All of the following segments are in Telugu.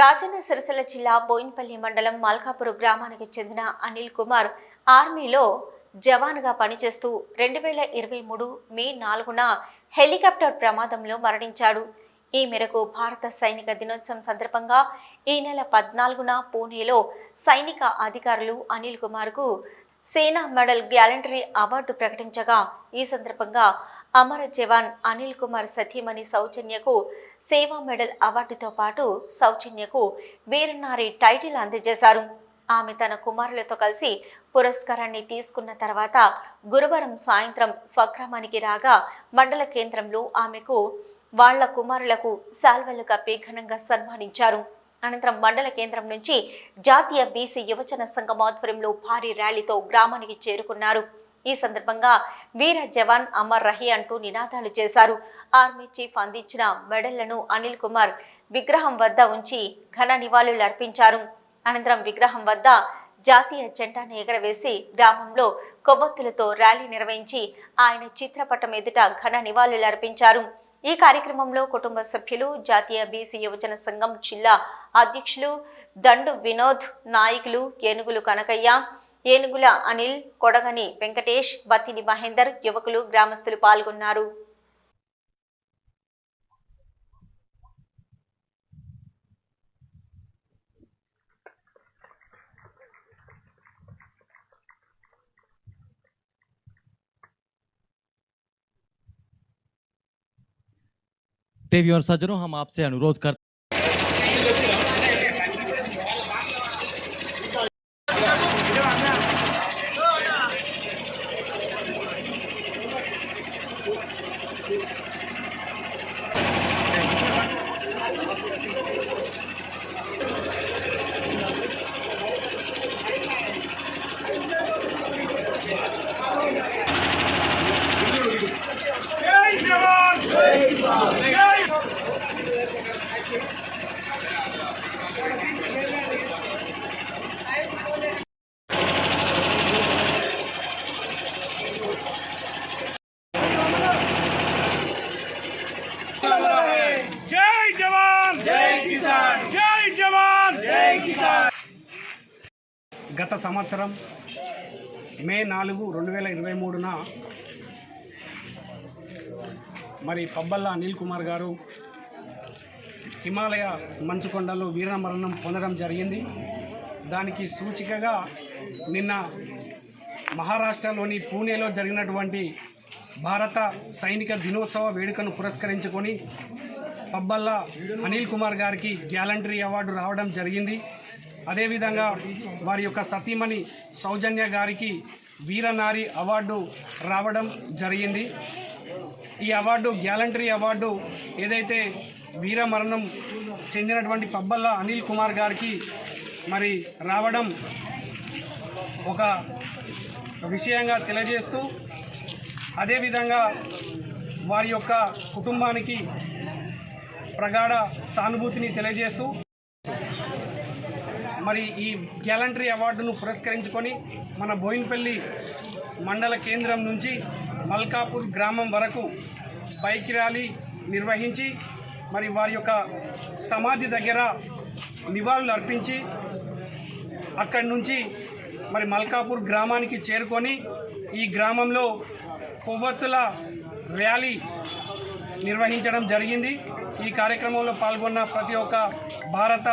రాజన్న సిరిసిల్ల జిల్లా బోయిన్పల్లి మండలం మల్కాపురం గ్రామానికి చెందిన అనిల్ కుమార్ ఆర్మీలో జవాన్గా పనిచేస్తూ రెండు వేల ఇరవై మూడు మే నాలుగున హెలికాప్టర్ ప్రమాదంలో మరణించాడు. ఈ మేరకు భారత సైనిక దినోత్సవం సందర్భంగా ఈ నెల పద్నాలుగున పూణేలో సైనిక అధికారులు అనిల్ కుమార్కు సేనా మెడల్ గ్యాలంటరీ అవార్డు ప్రకటించగా ఈ సందర్భంగా అమర జవాన్ అనిల్ కుమార్ సతీమణి సౌజన్యకు సేవా మెడల్ అవార్డుతో పాటు సౌజన్యకు వీరనారి టైటిల్ అందజేశారు. ఆమె తన కుమారులతో కలిసి పురస్కారాన్ని తీసుకున్న తర్వాత గురువారం సాయంత్రం స్వగ్రామానికి రాగా మండల కేంద్రంలో ఆమెకు వాళ్ళ కుమారులకు శాల్వలు కప్పి ఘనంగా సన్మానించారు. అనంతరం మండల కేంద్రం నుంచి జాతీయ బీసీ యువజన సంఘం ఆధ్వర్యంలో భారీ ర్యాలీతో గ్రామానికి చేరుకున్నారు. ఈ సందర్భంగా వీర జవాన్ అమర్ రహి అంటూ నినాదాలు చేశారు. ఆర్మీ చీఫ్ అందించిన మెడళ్ళను అనిల్ కుమార్ విగ్రహం వద్ద ఉంచి ఘన నివాళులు అర్పించారు. అనంతరం విగ్రహం వద్ద జాతీయ జెండాను ఎగరవేసి గ్రామంలో కొవ్వొత్తులతో ర్యాలీ నిర్వహించి ఆయన చిత్రపటం ఎదుట ఘన నివాళులు అర్పించారు. ఈ కార్యక్రమంలో కుటుంబ సభ్యులు జాతీయ బీసీ యువజన సంఘం జిల్లా అధ్యక్షులు దండు వినోద్ నాయకులు ఏనుగులు కనకయ్య ఏనుగుల అనిల్ కొడగని వెంకటేష్ బతిని మహేందర్ యువకులు గ్రామస్తులు పాల్గొన్నారు देवी और सज्जनों हम आपसे अनुरोध करते గత సంవత్సరం మే నాలుగు రెండు వేల ఇరవై మూడున మరి పబ్బల్ల అనిల్ కుమార్ గారు హిమాలయ మంచుకొండలో వీరమరణం పొందడం జరిగింది. దానికి సూచికగా నిన్న మహారాష్ట్రలోని పూణేలో జరిగినటువంటి భారత సైనిక దినోత్సవ వేడుకను పురస్కరించుకొని పబ్బల్ల అనిల్ కుమార్ గారికి గ్యాలంటరీ అవార్డు రావడం జరిగింది. అదేవిధంగా వారి యొక్క సతీమణి సౌజన్య గారికి వీరనారి అవార్డు రావడం జరిగింది. ఈ అవార్డు గ్యాలంటరీ అవార్డు ఏదైతే వీరమరణం చెందినటువంటి పబ్బల్ల అనిల్ కుమార్ గారికి మరి రావడం ఒక విషయంగా తెలియజేస్తూ అదేవిధంగా వారి యొక్క కుటుంబానికి ప్రగాఢ సానుభూతిని తెలియజేస్తూ మరి ఈ గ్యాలంటరీ అవార్డును పురస్కరించుకొని మన బోయిన్పల్లి మండల కేంద్రం నుంచి మల్కాపూర్ గ్రామం వరకు బైక్ ర్యాలీ నిర్వహించి మరి వారి యొక్క సమాధి దగ్గర నివాళులు అర్పించి అక్కడి నుంచి మరి మల్కాపూర్ గ్రామానికి చేరుకొని ఈ గ్రామంలో కొవ్వొత్తుల ర్యాలీ నిర్వహించడం జరిగింది. ఈ కార్యక్రమంలో పాల్గొన్న ప్రతి ఒక్క భారత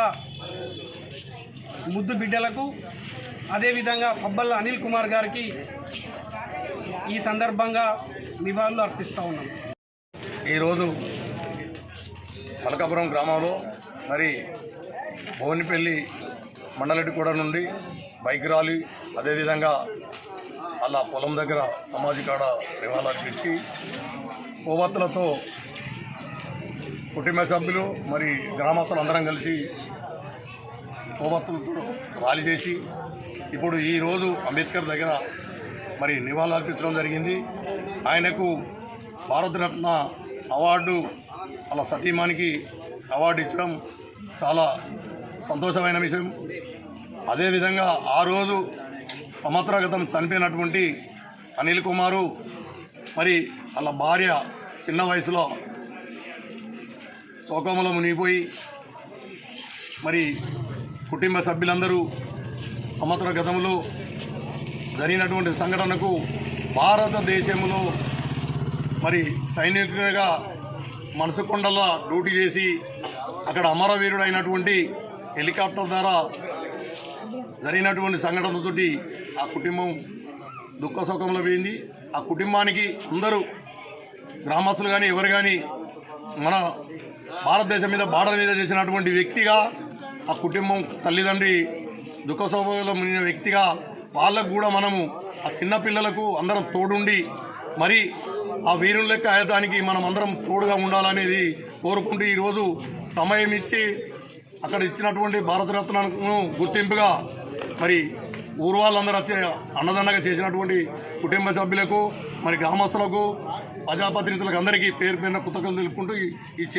ముద్దు బిడ్డలకు అదేవిధంగా పబ్బల్ అనిల్ కుమార్ గారికి ఈ సందర్భంగా నివాళులు అర్పిస్తూ ఉన్నాం. ఈరోజు మలకాపురం గ్రామంలో మరి భువనపల్లి కూడా నుండి బైక్ ర్యాలీ అదేవిధంగా అలా పొలం దగ్గర సమాజ కాడ నివాళులర్పించి కోవత్తులతో కుటుంబ సభ్యులు మరి గ్రామస్తులు అందరం కలిసి కోవత్తులతో ర్యాలీ చేసి ఇప్పుడు ఈరోజు అంబేద్కర్ దగ్గర మరి నివాళులర్పించడం జరిగింది. ఆయనకు భారతరత్న అవార్డు అలా సతీమానికి అవార్డు ఇచ్చడం చాలా సంతోషమైన విషయం. అదేవిధంగా ఆ రోజు సంవత్సర క్రితం చనిపోయినటువంటి అనిల్ కుమారు మరి వాళ్ళ భార్య చిన్న వయసులో శోకంలో మునిగిపోయి మరి కుటుంబ సభ్యులందరూ సంవత్సర గతంలో జరిగినటువంటి సంఘటనకు భారతదేశంలో మరి సైనికుడిగా మనసుకొండల డ్యూటీ చేసి అక్కడ అమరవీరుడు అయినటువంటి హెలికాప్టర్ ద్వారా జరిగినటువంటి సంఘటనతోటి ఆ కుటుంబం దుఃఖ సుఖంలో పోయింది. ఆ కుటుంబానికి అందరూ గ్రామస్తులు కానీ ఎవరు కానీ మన భారతదేశం మీద బార్డర్ మీద చేసినటువంటి వ్యక్తిగా ఆ కుటుంబం తల్లిదండ్రి దుఃఖ స్వభావం వ్యక్తిగా వాళ్ళకు కూడా మనము ఆ చిన్నపిల్లలకు అందరం తోడుండి మరి ఆ వీరుల లెక్క ఆయటానికి మనం అందరం తోడుగా ఉండాలనేది కోరుకుంటూ ఈరోజు సమయం ఇచ్చి అక్కడ ఇచ్చినటువంటి భారతరత్నను గుర్తింపుగా మరి ఊరు వాళ్ళందరూ వచ్చి అన్నదండగా చేసినటువంటి కుటుంబ సభ్యులకు మరి గ్రామస్తులకు ప్రజాప్రతినిధులకు అందరికీ పేరు పేరున కృతజ్ఞతలు తెలుపుకుంటూ ఈ- ఈ చే